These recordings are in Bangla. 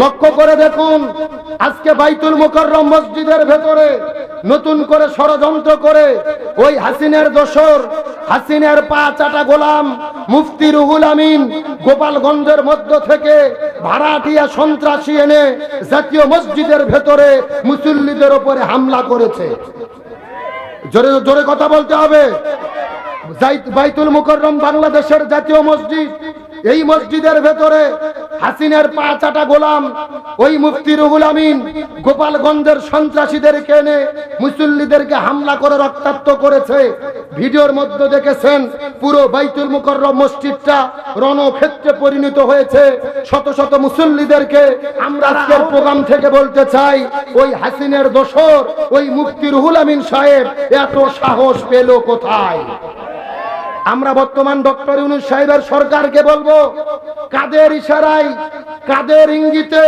লক্ষ্য করে দেখুন, আজকে বাইতুল মুকাররম মসজিদের ভেতরে নতুন করে ষড়যন্ত্র করে ওই হাসিনের দোসর, হাসিনের পা চাটা গোলাম মুফতি রুহুল আমিন গোপালগঞ্জের মধ্য থেকে ভাড়াটিয়া সন্ত্রাসী এনে জাতীয় মসজিদের ভেতরে মুসল্লিদের উপরে হামলা করেছে। জোরে জোরে কথা বলতে হবে। বাইতুল মুকররম বাংলাদেশের জাতীয় মসজিদ এই মসজিদের ভেতরে হাসিনের পা চাটা গোলাম, ওই মুফতি রুহুল আমিন গোপালগঞ্জের সন্ত্রাসীদেরকে এনে মুসল্লিদেরকে হামলা করে রক্তাক্ত করেছে। ভিডিওর মধ্যে দেখেছেন, পুরো বাইতুল মুকররম মসজিদটা রণক্ষেত্রে পরিণত হয়েছে। শত শত মুসল্লিদেরকে আমরা আজকের প্রোগ্রাম থেকে বলতে চাই, ওই হাসিনের দোসর ওই মুফতি রুহুল আমিন সাহেব, এত সাহস পেল কোথায়? আমরা বর্তমান ডক্টর ইউনুস সাহেবের সরকারকে বলব, কাদের ইশারায়, কাদের ইঙ্গিতে,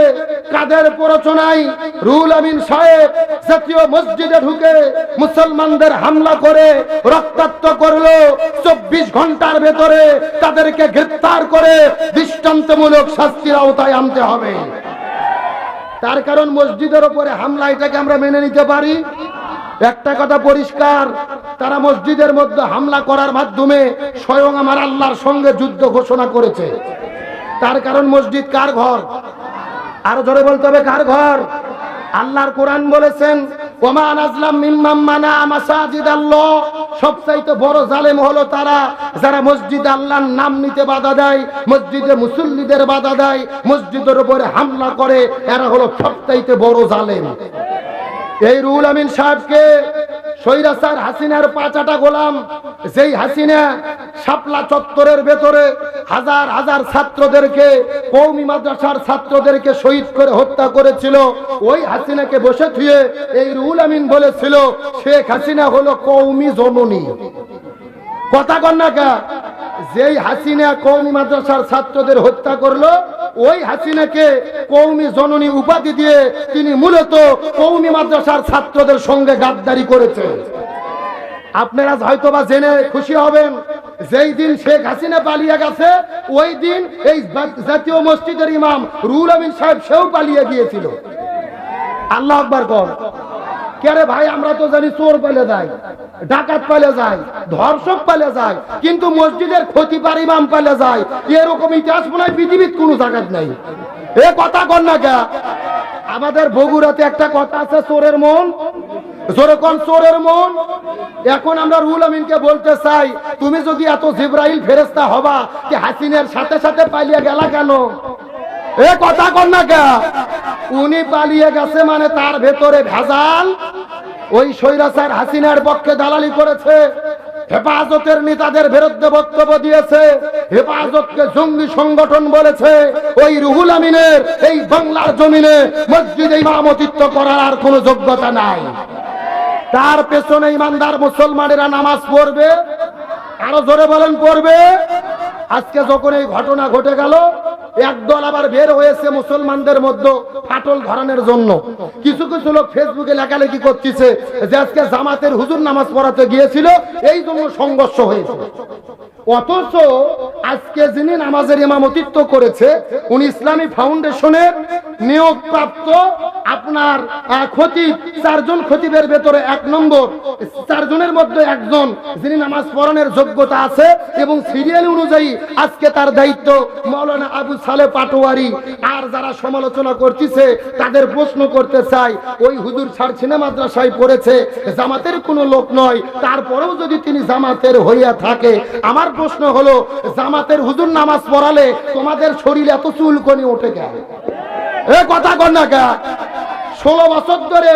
কাদের প্ররোচনায় রুল আমিন সাহেব জাতীয় মসজিদে ঢুকে মুসলমানদের হামলা করে, রক্তাক্ত করল, চব্বিশ ঘণ্টার ভেতরে তাদেরকে গ্রেপ্তার করে দৃষ্টান্তমূলক শাস্তির আওতায় আনতে হবে। তার কারণ মসজিদের উপরে হামলা, এটাকে আমরা মেনে নিতে পারি। একটা কথা পরিষ্কার, তারা মসজিদের মধ্যে হামলা করার মাধ্যমে স্বয়ং আমার আল্লাহর সঙ্গে যুদ্ধ ঘোষণা করেছে। তার কারণ মসজিদ কার ঘর? আরও জোরে বলতে হবে, কার ঘর? আল্লাহর কোরআন বলেছেন আজলাম বড় জালেম হলো তারা, যারা মসজিদ নাম নিতে বাধা দেয়, মসজিদে মুসল্লিদের বাধা দেয়, মসজিদের উপরে হামলা করে, এরা হলো সবচাইতে বড় জালেম। এই রুল আমিন সাহেবকে সৈরাসার হাসিনার পাঁচাটা গোলাম, যেই হাসিনা শাপলা চত্বরের ভেতরে হাজার হাজার ছাত্রদেরকে কৌমি মাদ্রাসার ছাত্রদেরকে শহীদ করে হত্যা করেছিল, ওই হাসিনাকে বসে থুয়ে এই রুল আমিন বলেছিল, শেখ হাসিনা হলো কৌমি জননী। কথা কন না কা, যেই হাসিনা কৌমি মাদ্রাসার ছাত্রদের হত্যা করল ওই হাসিনাকে কৌমি জননী উপাধি দিয়ে তিনি মূলত কৌমি মাদ্রাসার ছাত্রদের সঙ্গে গাদ্দারি করেছে আপনারা হয়তো বা জেনে খুশি হবেন, যেই দিন শেখ হাসিনা পালিয়ে গেছে, ওই দিন এই জাতীয় মসজিদের ইমাম রুল আমিন সাহেব সেও পালিয়ে গিয়েছিল। আল্লাহ আকবার কর কেরে ভাই, আমরা তো জানি চোর পেলে যায়, ডাকাত পেলে যায়, ধর্ষক পেলে যায়, কিন্তু মসজিদের ক্ষতি পার ইমাম পেলে যায়। এরকম ইতিহাস মনে হয় পৃথিবীর কোনো জায়গাত নাই। এ কথা কর না কে? আমাদের বগুড়াতে একটা কথা আছে, চোরের মন। জোরে কোন চোরের মন, এখন আমরা রুল আমিনকে বলতে চাই, তুমি যদি এত জিব্রাইল ফেরেস্তা হবা, কি হাসিনের সাথে সাথে পালিয়ে গেলা কেন? এ কথা কর না কে? উনি পালিয়ে গেছে মানে তার ভেতরে ভেজাল। ওই সৈরাচার হাসিনার পক্ষে দালালি করেছে, হেফাজতের নেতাদের বিরুদ্ধে বক্তব্য দিয়েছে, হেফাজতকে জঙ্গি সংগঠন বলেছে। ওই রুহুল আমিনের এই বাংলার জমিনে মসজিদে ইমামতিত্ব করার আর কোনো যোগ্যতা নাই। তার পেছনে ইমানদার মুসলমানেরা নামাজ পড়বে, আরও জোরে বলেন পড়বে। আজকে যখন এই ঘটনা ঘটে গেল একদল আবার বের হয়েছে মুসলমানদের মধ্যে ফাটল ধরানোর জন্য। কিছু কিছু লোক ফেসবুকে লেখালেখি করতেছে যে আজকে জামাতের হুজুর নামাজ পড়াতে গিয়েছিল, এই জন্য সংঘর্ষ হয়েছে। অথচ আজকে যিনি নামাজের ইমামতিত্ব করেছে, উনি ইসলামী ফাউন্ডেশনের নিয়োগপ্রাপ্ত আপনার খতিব চারজন খতিবের ভেতরে এক নম্বর। চারজনের মধ্যে একজন, যিনি নামাজ পড়ানোর যোগ্যতা আছে এবং সিরিয়াল অনুযায়ী আজকে তার দায়িত্ব মৌলানা আবু সালে পাটোয়ারি। আর যারা সমালোচনা করতেছে, তাদের প্রশ্ন করতে চাই, ওই হুজুর ছাড়ছিনা মাদ্রাসায় পড়েছে, জামাতের কোনো লোক নয়, তারপরেও যদি তিনি জামাতের হইয়া থাকে, আমার প্রশ্ন হলো, জামাতের হুজুর নামাজ পড়ালে তোমাদের শরীরে এত চুলকনি ওঠে কেন কথা কর না কে? ষোলো বছর ধরে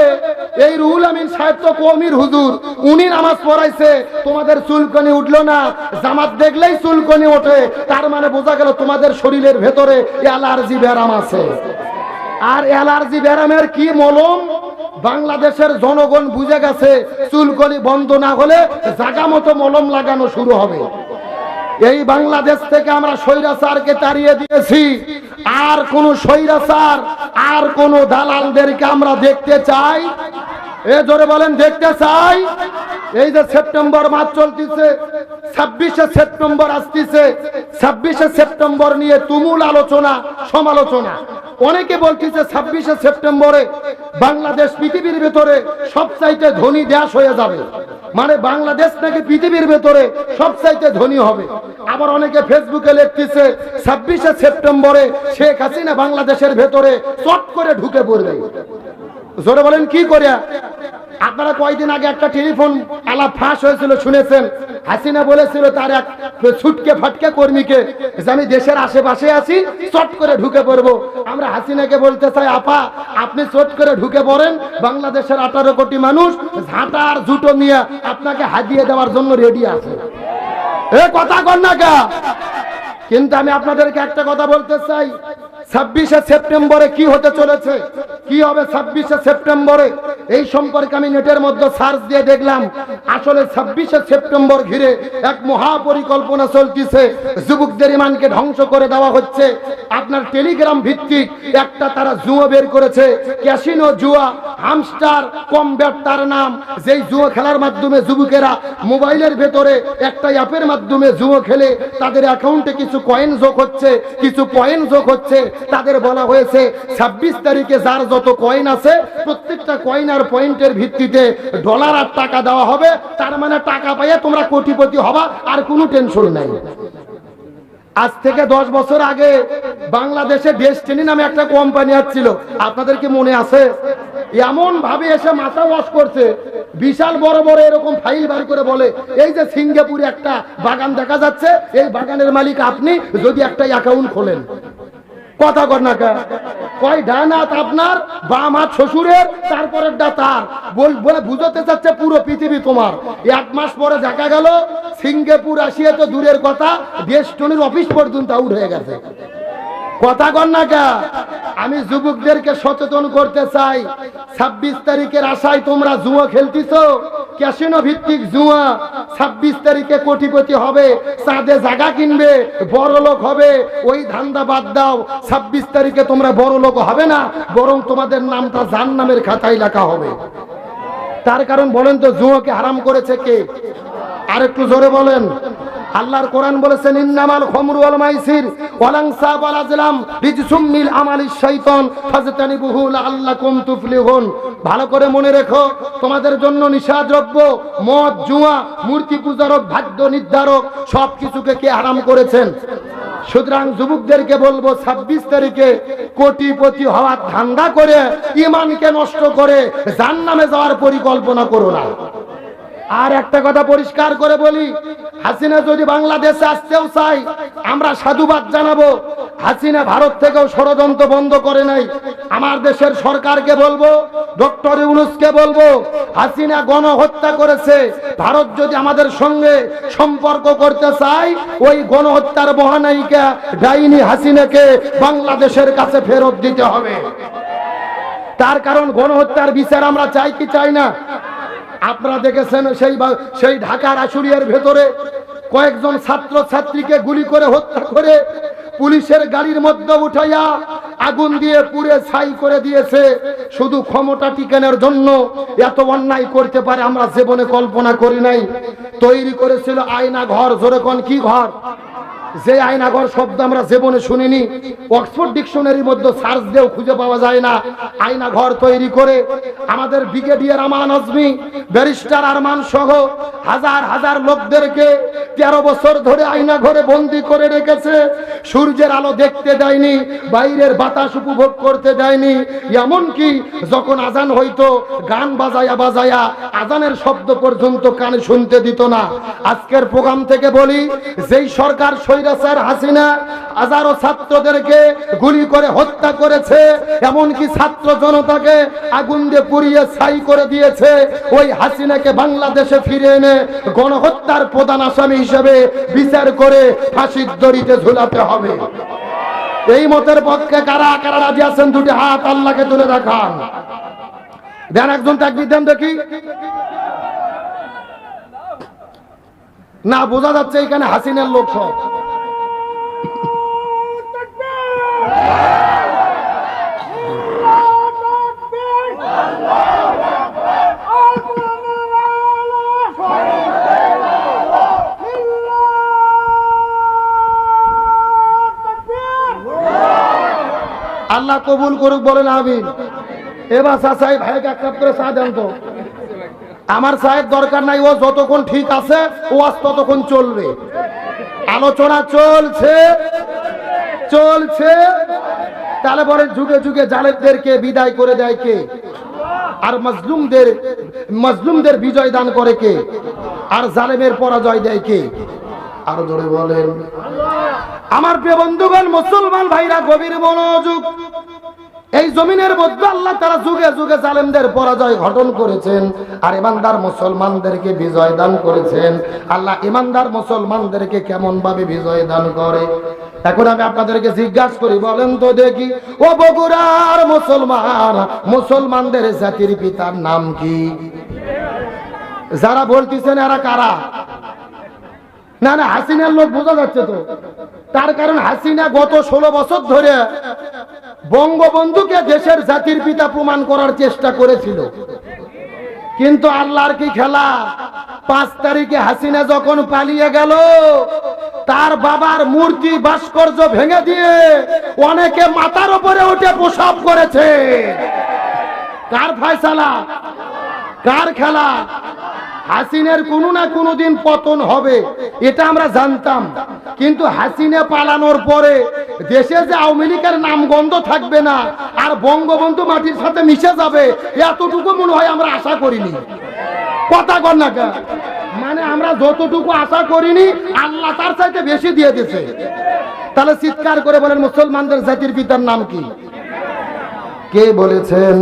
এই রুহুল আমিন সাহেব তো কমির হুজুর, উনি নামাজ পড়াইছে, তোমাদের চুলকনি উঠল না, জামাত দেখলেই চুলকনি ওঠে, তার মানে বোঝা গেল তোমাদের শরীরের ভেতরে অ্যালার্জি ব্যারাম আছে। আর অ্যালার্জি ব্যারামের কি মলম? বাংলাদেশের জনগণ বুঝে গেছে, চুলকনি বন্ধ না হলে জাগা মতো মলম লাগানো শুরু হবে। এই বাংলাদেশ থেকে আমরা স্বৈরাচারকে তাড়িয়ে দিয়েছি। আর কোন স্বৈরাচার, আর কোন দালালদেরকে আমরা দেখতে চাই? এ জোরে বলেন, দেখতে চাই? এই যে সেপ্টেম্বর মাস চলতেছে, ছাব্বিশে সেপ্টেম্বর আসতেছে, ছাব্বিশে সেপ্টেম্বর নিয়ে তুমুল আলোচনা, সমালোচনা। অনেকে বলতেছে ছাব্বিশে সেপ্টেম্বরে বাংলাদেশ পৃথিবীর ভেতরে সবচাইতে ধনী দেশ হয়ে যাবে। মানে বাংলাদেশ নাকি পৃথিবীর ভেতরে সবচাইতে ধনী হবে। আবার অনেকে ফেসবুকে লিখতেছে, ছাব্বিশে সেপ্টেম্বরে শেখ হাসিনা বাংলাদেশের ভেতরে চট করে ঢুকে পড়বে। জোরে বলেন, কি করে আপনারা কয়দিন আগে একটা টেলিফোন আলাপ ফাঁস হয়েছিল, শুনেছেন? হাসিনা বলেছিল, তার এক ছুটকে ফাটকে কর্মীকে যে আমি দেশের আশেপাশে আছি, চট করে ঢুকে পড়ব। আমরা হাসিনাকে বলতে চাই, আপা, আপনি চট করে ঢুকে পড়েন, বাংলাদেশের আঠারো কোটি মানুষ ঝাঁটা আর জুটো নিয়ে আপনাকে হাতিয়ে দেওয়ার জন্য রেডি আছে। এ কথা কর না কিন্তু আমি আপনাদেরকে একটা কথা বলতে চাই ছাব্বিশে সেপ্টেম্বরে কি হতে চলেছে? কি হবে ছাব্বিশে সেপ্টেম্বরে? এই সম্পর্কে আমি নেটের মধ্যে সার্চ দিয়ে দেখলাম, আসলে ছাব্বিশে সেপ্টেম্বর ঘিরে এক মহাপরিকল্পনা চলতেছে। যুবকদের ইমানকে ধ্বংস করে দেওয়া হচ্ছে। আপনার টেলিগ্রাম ভিত্তিক একটা তারা জুয়ো বের করেছে, ক্যাসিনো জুয়া, হামস্টার, কমব্যাট তার নাম। যেই জুয়ো খেলার মাধ্যমে যুবকেরা মোবাইলের ভেতরে একটা অ্যাপের মাধ্যমে জুয়ো খেলে, তাদের অ্যাকাউন্টে কিছু কয়েন যোগ হচ্ছে, কিছু পয়েন্ট যোগ হচ্ছে। তাদের বলা হয়েছে, ছাব্বিশ তারিখে যার যত কয়েন আছে, প্রত্যেকটা কয়েন আর পয়েন্টের ভিত্তিতে ডলার আর টাকা দেওয়া হবে। তার মানে টাকা পাইয়ে তোমরা কোটিপতি হবা, আর কোনো টেনশন নাই। আজ থেকে দশ বছর আগে বাংলাদেশে ডেস্টিনি নামে একটা কোম্পানি আসছিল। আপনাদের কি মনে আছে? এমন ভাবে এসে মাথা ওয়াশ করছে। বিশাল বড় বড় এরকম ফাইল বার করে বলে, এই যে সিঙ্গাপুরে একটা বাগান দেখা যাচ্ছে, এই বাগানের মালিক আপনি, যদি একটা অ্যাকাউন্ট খোলেন। কথা কর না কয় ডান হাত আপনার, বাম হাত শ্বশুরের তারপরেরটা তার। বলে বুঝতে চাচ্ছে পুরো পৃথিবী তোমার। এক মাস পরে দেখা গেল, সিঙ্গাপুর আসিয়া তো দূরের কথা ডেস্টনির অফিস পর্যন্ত আউট হয়ে গেছে। কথা কর না কা আমি যুবকদেরকে সচেতন করতে চাই। ছাব্বিশ তারিখের আশায় তোমরা জুয়া খেলতিছ। ক্যাসিনো ভিত্তিক জুয়া ছাব্বিশ তারিখে কোটিপতি হবে, চাঁদে জাগা কিনবে, বড় লোক হবে, ওই ধান্দা বাদ দাও। ছাব্বিশ তারিখে তোমরা বড় লোক হবে না, বরং তোমাদের নামটা জান নামের খাতায় লেখা হবে। তার কারণ বলেন তো, জুয়াকে হারাম করেছে কে? আর একটু জোরে বলেন। আল্লাহর কোরআন বলেছেন, ইন্নামাল খমরু ওয়াল মাইসির ওয়াল আজলাম রিজসুম মিল আমালিশ শাইতান ফাজতানিবুহু লাআল্লাকুম তুফলিহুন। ভালো করে মনে রেখো, তোমাদের জন্য নিশাদ্রব্য মদ, জুয়া, মূর্তি পূজারক, ভাগ্য নির্ধারক সব কিছুকে কে হারাম করেছেন? সুতরাং যুবকদেরকে বলব, ছাব্বিশ তারিখে কোটিপতি হওয়ার ধান্দা করে ইমানকে নষ্ট করে জান্নামে যাওয়ার পরিকল্পনা করো না। আর একটা কথা পরিষ্কার করে বলি, হাসিনা যদি বাংলাদেশে আসতেও চাই আমরা সাধুবাদ জানাব। হাসিনা ভারত থেকেও ষড়যন্ত্র বন্ধ করে নাই। আমার দেশের সরকারকে বলব, ডক্টর ইউনুসকে বলব, হাসিনা গণহত্যা করেছে। ভারত যদি আমাদের সঙ্গে সম্পর্ক করতে চায়, ওই গণহত্যার মহানায়িকা ডাইনি হাসিনাকে বাংলাদেশের কাছে ফেরত দিতে হবে। তার কারণ গণহত্যার বিচার আমরা চাই কি চাই না? আপনারা দেখেছেন সেই সেই ঢাকার আশুরিয়ার ভেতরে কয়েকজন ছাত্র ছাত্রীকে গুলি করে হত্যা করে পুলিশের গাড়ির মধ্যে উঠাইয়া আগুন দিয়ে পুড়ে ছাই করে দিয়েছে। শুধু ক্ষমতা টিকানোর জন্য এত অন্যায় করতে পারে আমরা জীবনে কল্পনা করি নাই। তৈরি করেছিল আয়না ঘর, জোরে কি ঘর? যে আয়নাঘর শব্দ আমরা জীবনে শুনিনি, অক্সফোর্ড ডিকশনারির মধ্যে সার্চ দিয়েও খুঁজে পাওয়া যায় না। আয়নাঘর তৈরি করে আমাদের ব্রিগেডিয়ার আমান আজমি, ব্যারিস্টার আরমান সহ হাজার হাজার লোকদেরকে তেরো বছর ধরে আয়না ঘরে বন্দি করে রেখেছে। সূর্যের আলো দেখতে দেয়নি, বাইরের বাতাস উপভোগ করতে দেয়নি। এমনকি যখন আজান হইতো, গান বাজায়া বাজায়া আজানের শব্দ পর্যন্ত কানে শুনতে দিত না। আজকের প্রোগ্রাম থেকে বলি, যেই সরকার স্বৈরাচার হাসিনা হাজারো ছাত্রদেরকে গুলি করে হত্যা করেছে, এমনকি ছাত্র জনতাকে আগুন দিয়ে পুড়িয়ে ছাই করে দিয়েছে। ওই হাসিনাকে বাংলাদেশে ফিরে এনে গণহত্যার প্রধান আসামি হিসেবে বিচার করে ফাঁসির দড়িতে ঝুলাতে হবে। এই মতের পক্ষে কারা কারা রাজি আছেন? দুটি হাত আল্লাহকে তুলে দেখান। দেন একজন তাকবির দেন দেখি। না, বোঝা যাচ্ছে এখানে হাসিনের লোক সব। কবুল করুক বলেন আমিন। এবার চাচাই ভাইকে এক কাপ করে চা দেন তো। আমার চায়ের দরকার নাই, ও যতক্ষণ ঠিক আছে, ও আজ ততক্ষণ চলবে। আলোচনা চলছে চলছে। তাহলে পরে যুগে যুগে জালেবদেরকে বিদায় করে দেয় কে? আর মজলুমদের মজলুমদের বিজয় দান করে কে? আর জালেমের পরাজয় দেয় কে? আরও জোরে বলেন। আমার প্রিয় বন্ধুগণ, মুসলমান ভাইরা, গভীর মনোযোগ এই জমিনের মধ্যে আল্লাহ তারা যুগে যুগে জালেমদের পরাজয় ঘটন করেছেন আর ইমানদার মুসলমানদেরকে বিজয় দান করেছেন। আল্লাহ ইমানদার মুসলমানদেরকে কেমন ভাবে বিজয় দান করে? এখন আমি আপনাদেরকে জিজ্ঞাসা করি, বলেন তো দেখি, ও বগুড়ার মুসলমান, মুসলমানদের জাতির পিতার নাম কি? যারা বলতেছেন এরা কারা? না না, হাসিনার লোক বোঝা যাচ্ছে তো। তার কারণ হাসিনা গত ষোলো বছর ধরে বঙ্গবন্ধুকে দেশের জাতির পিতা প্রমাণ করার চেষ্টা করেছিল। কিন্তু আল্লাহর কি খেলা? পাঁচ তারিখে হাসিনা যখন পালিয়ে গেল, তার বাবার মূর্তি ভাস্কর্য ভেঙে দিয়ে অনেকে মাথার উপরে উঠে প্রসাব করেছে। কার ফয়সালা? কার খেলা? হাসিনের কোনো না কোনো দিন পতন হবে, এটা আমরা জানতাম। কিন্তু হাসিনা পালানোর পরে দেশে যে আওয়ামী লীগের নাম গন্ধ থাকবে না, আর বঙ্গবন্ধু মাটির সাথে মিশে যাবে, এতটুকু মনে হয় আমরা আশা করিনি। কথা কর না কেন? মানে আমরা যতটুকু আশা করিনি, আল্লাহ তার চাইতে বেশি দিয়ে দিয়েছে। তাহলে চিৎকার করে বলেন, মুসলমানদের জাতির পিতার নাম কি? কে বলেছেন?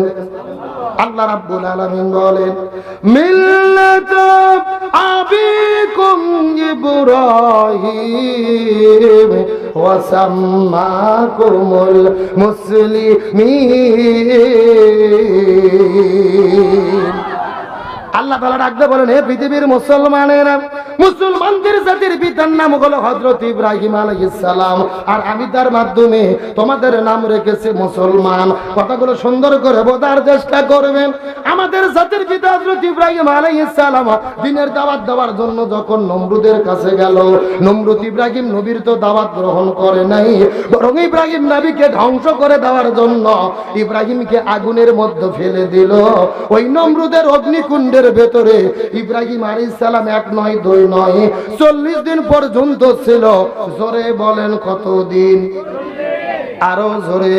আল্লাহ রাব্বুল আলামিন বলেন মিল্লাত আবিকুম ইব্রাহিম ওয়া সাম্মাকুমুল মুসলিমিন। আল্লাহ তালা ডাকতে বলেন হে পৃথিবীর মুসলমানেরা, মুসলমানদের জাতির পিতার নাম হলো হজরত ইব্রাহিম আলাইসালাম আর আমি তার মাধ্যমে তোমাদের নাম রেখেছি মুসলমান। কথাগুলো সুন্দর করে বোঝার চেষ্টা করবেন। আমাদের জাতির পিতা হজরত ইব্রাহিম আলাইসালাম দিনের দাওয়াত দেওয়ার জন্য যখন নমরুদের কাছে গেল, নমরুদ ইব্রাহিম নবীর তো দাওয়াত গ্রহণ করে নাই, বরং ইব্রাহিম নবীকে ধ্বংস করে দেওয়ার জন্য ইব্রাহিমকে আগুনের মধ্যে ফেলে দিল। ওই নমরুদের অগ্নিকুণ্ডের ভেতরে ইব্রাহিম আলাইহিস সালাম এক নয়, দুই নয়, চল্লিশ দিন পর্যন্ত ছিল। জোরে বলেন কতদিন? আরও জোরে।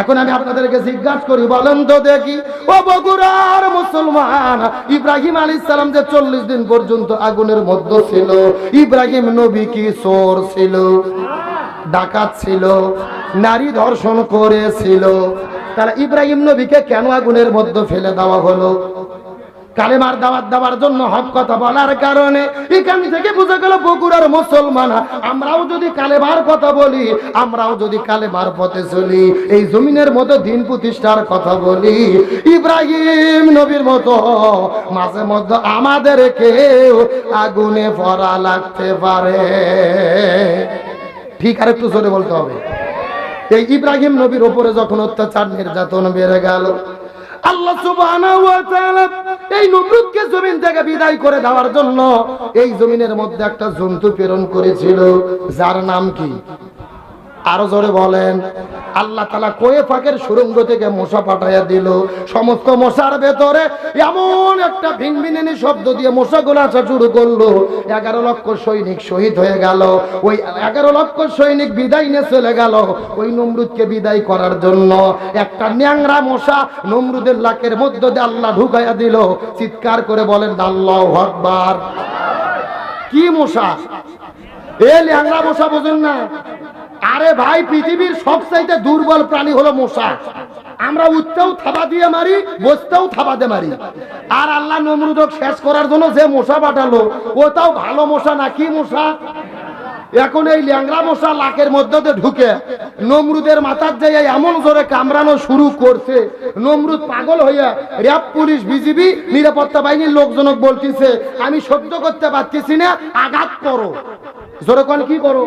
এখন আমি আপনাদেরকে জিজ্ঞাসা করি, বলেন তো দেখি। ও বগুড়ার মুসলমান, ইব্রাহিম আলী সালাম যে চল্লিশ দিন পর্যন্ত আগুনের মধ্যে ছিল, ইব্রাহিম নবী কি চোর ছিল? ডাকাত ছিল? নারী ধর্ষণ করেছিল? তাহলে ইব্রাহিম নবীকে কেন আগুনের মধ্যে ফেলে দেওয়া হলো? কালেমার দাওয়াত দেওয়ার জন্য হক কথা বলার কারণে এখান থেকে বোঝা গেল বগুড়ার মুসলমান। আমরাও যদি কালেমার কথা বলি, আমরাও যদি কালেমার পথে চলি, এই জমিনের মতো দিন প্রতিষ্ঠার কথা বলি। ইব্রাহিম নবীর মতো, মাঝে মধ্যে আমাদের কেউ আগুনে পড়া লাগতে পারে। ঠিক আর একটু জোরে বলতে হবে। এই ইব্রাহিম নবীর ওপরে যখন অত্যাচার, নির্যাতন বেড়ে গেল, আল্লাহ সুবহানাহু ওয়া তাআলা এই নমরুদকে জমিন থেকে বিদায় করে দেওয়ার জন্য এই জমিনের মধ্যে একটা জন্তু প্রেরণ করেছিল, যার নাম কি? আরও জোরে বলেন, আল্লাহ তালা কোয়ে ফাঁকের সুরঙ্গ থেকে মশা পাঠাইয়া দিল। সমস্ত মশার ভেতরে এমন একটা ভিনভিনানি শব্দ দিয়ে মশাগুলো আসা শুরু করল। এগারো লক্ষ সৈনিক শহীদ হয়ে গেল। ওই এগারো লক্ষ সৈনিক বিদায় নিয়ে চলে গেল ওই নমরুদকে বিদায় করার জন্য। একটা ন্যাংরা মশা নমরুদের লাকের মধ্য দিয়ে আল্লাহ ঢুকাইয়া দিল। চিৎকার করে বলেন, আল্লাহ হকবার কি মশা? এ ল্যাংরা মশা বোঝেন না। আরে ভাই, পৃথিবীর সবচাইতে দুর্বল প্রাণী হলো মশা। আমরা উঠতেও থাবা দিয়ে মারি, বসতেও থাবা দিয়ে মারি। আর আল্লাহ নমরুদক শেষ করার জন্য যে মশা পাঠালো, ওটাও ভালো মশা না কি মশা? এখন এই ল্যাংরা মশা লাকের মধ্যে ঢুকে, নমরুদের মাথার যে এমন জোরে কামড়ানো শুরু করছে। নমরুদ পাগল হইয়া র্যাব পুলিশ, বিজিবি, নিরাপত্তা বাহিনীর লোকজনক বলতেছে, আমি সহ্য করতে পারতেছি না, আঘাত করো। জোরে কোন, কি করো?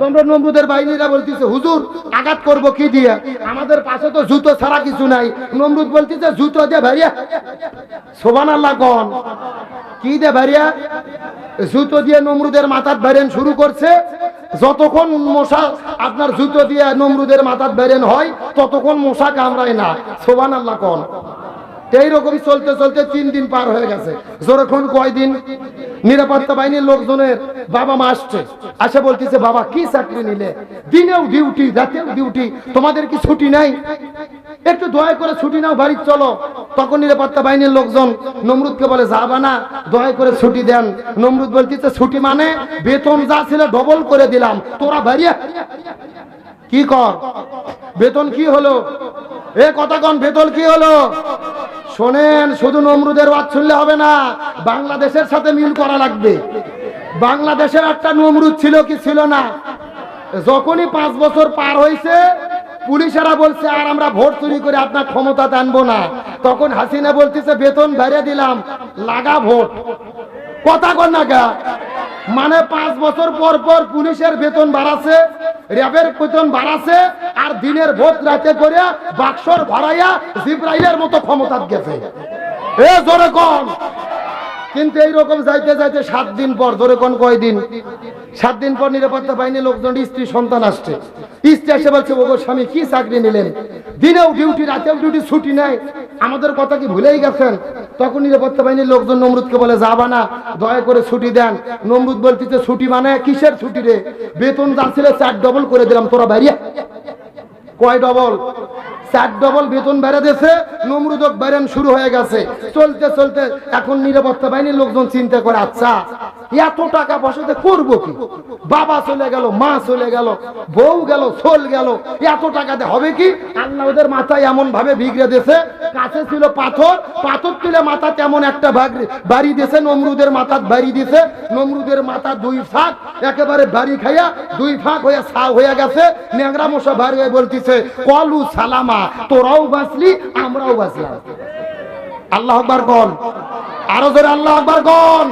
তোমরা নমরুদের বাহিনীরা বলতেছে, হুজুর, আঘাত করব কি দিয়ে? আমাদের পাশে তো জুতো ছাড়া কিছু নাই। নমরুদ বলতেছে, জুতো দিয়ে ভাইয়া। সোবান আল্লাহ কন। কি দে ভারিয়া জুতো দিয়ে নমরুদের মাথার ভারেন শুরু করছে। যতক্ষণ মশা আপনার জুতো দিয়ে নমরুদের মাথার বেরেন হয়, ততক্ষণ মশা কামড়ায় না। সোবান আল্লাহ কন এইরকমই চলতে চলতে তিন দিন পার হয়ে গেছে। যখন কয়দিন? নিরাপত্তা বাহিনীর লোকজনের বাবা মা আসছে। আসে বলতেছে, বাবা, কি চাকরি নিলে? দিনেও ডিউটি রাতেও ডিউটি তোমাদের কি ছুটি নাই? একটু দয়া করে ছুটি নাও, বাড়ি চলো। তখন নিরাপত্তা বাহিনীর লোকজন নমরুদকে বলে, যাবা না, দয়া করে ছুটি দেন। নমরুদ বলতেছে, ছুটি মানে বেতন যা ছিল ডবল করে দিলাম, তোরা বাড়িয়ে কি কর? বেতন কি হলো? এ কথা কন, বেতন কি হলো? শোনেন, শুধু নমরুদের ওয়াজ শুনলে হবে না, বাংলাদেশের সাথে মিল করা লাগবে। বাংলাদেশের একটা নমরুদ ছিল কি ছিল না? যখনই পাঁচ বছর পার হয়েছে পুলিশেরা বলছে, আর আমরা ভোট চুরি করে আপনার ক্ষমতা আনব না। তখন হাসিনা বলতেছে, বেতন বেড়ে দিলাম, লাগা ভোট। কথা কর না গা। মানে পাঁচ বছর পর পর পুলিশের বেতন বাড়াছে র্যাবের বেতন বাড়াছে আর দিনের ভোট রাতে করে বাক্সর ভরাইয়া জিব্রাইলের মতো ক্ষমতা গেছে। এ জোরে কন কিন্তু এইরকম যাইতে যাইতে সাত দিন পর, ধরে কোন কয়দিন? সাত দিন পর নিরাপত্তা বাহিনীর লোকজন, স্ত্রী, সন্তান আসছে। স্ত্রী এসে বলছে, ওগো স্বামী, কি চাকরি নিলেন? দিনেও ডিউটি রাতেও ডিউটি ছুটি নাই। আমাদের কথা কি ভুলেই গেছেন? তখন নিরাপত্তা বাহিনীর লোকজন নমরুদকে বলে, যাবা না, দয়া করে ছুটি দেন। নমরুদ বলতেছে, ছুটি মানে কিসের ছুটি রে? বেতন যা ছিল চার ডবল করে দিলাম, তোরা বাইরে কয় ডবল চার ডবল বেতন বেড়ে দিয়েছে, নমরুদক বেরেন শুরু হয়ে গেছে। চলতে চলতে এখন নিরাপত্তা বাহিনীর লোকজন চিন্তা করে আচ্ছা এত টাকা পয়সাতে করব কি? বাবা চলে গেল, মা চলে গেল, বউ গেল সোল গেল, এত টাকাতে হবে কি? আল্লাহ ওদের মাথায় এমন ভাবে বিগড়ে দিয়েছে, কাছে ছিল পাথর পাথর তুলে মাথা তেমন একটা বাড়ি দিয়েছে, নমরুদের মাথা বাড়ি দিয়েছে, নমরুদের মাথা দুই ফাঁক, একেবারে বাড়ি খাইয়া দুই ফাঁক হয়ে সা হয়ে গেছে, ন্যাংরা মশা ভারী হয়ে বলতেছে, কলু সালামা তোরাও বাঁচলি আমরাও বাঁচলাম। আল্লাহ আকবার গন আরও জোরে আল্লাহ আকবার কন